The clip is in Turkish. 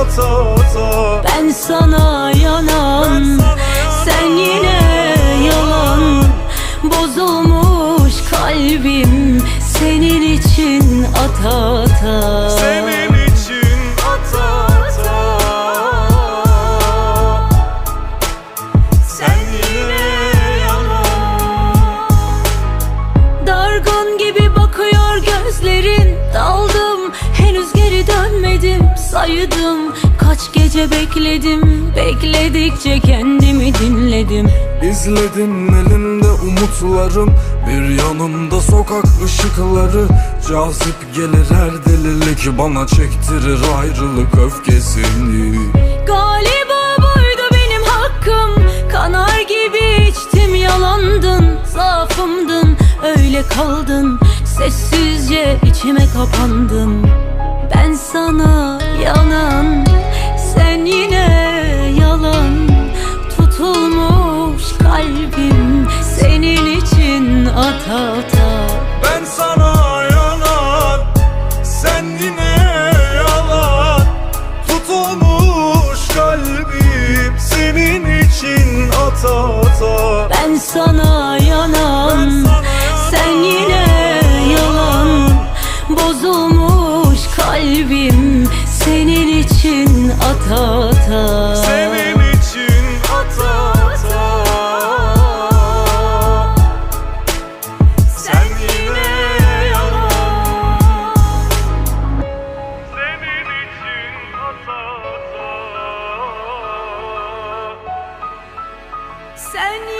ata ata Ben sana yanan Sen yine yalan. Bozulmuş kalbim Senin için ata ata. Senin dönmedim Saydım kaç gece bekledim. Bekledikçe kendimi dinledim. İzledin elimde umutlarım Bir yanımda sokak ışıkları. Cazip gelir her delilik Bana çektirir ayrılık öfkesini. Galiba buydu benim hakkım. Kanar gibi içtim yalandın Zaafımdın. Öyle kaldın Sessizce içime kapandın. Ben sana yanan Sen yine yalan. Tutulmuş kalbim Senin için ata ata. Ben sana yanan Sen yine yalan. Tutulmuş kalbim Senin için ata ata. Ben sana Sen